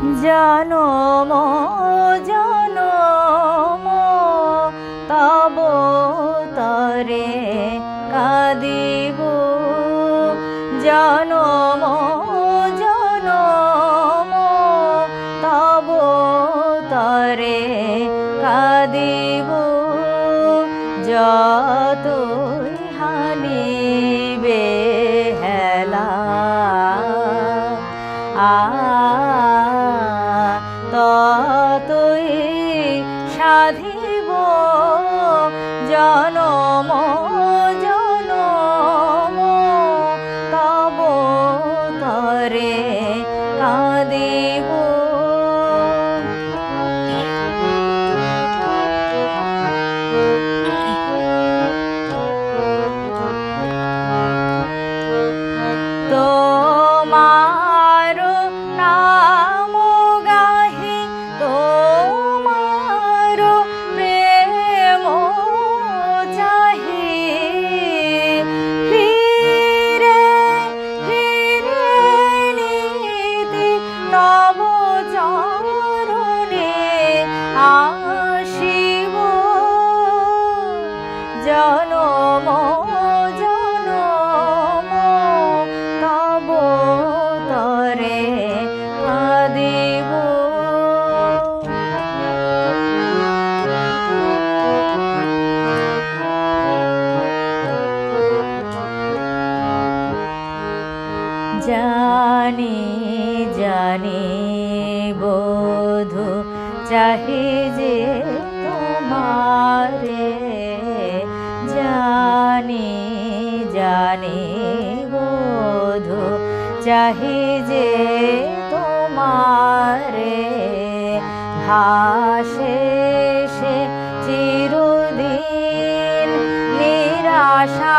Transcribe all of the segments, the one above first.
জনম জনম তব তরে কাদিব। জনম জনম তব তরে কাদিব। যতই হানিবে হেলা আ জনম জানি জানি বোধু, চাহি যে তোমারে। জানি জানি বোধু, চাহি যে তোমারে। ভাসে সে চিরদিন নিরাশা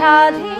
ততই সাধিব জন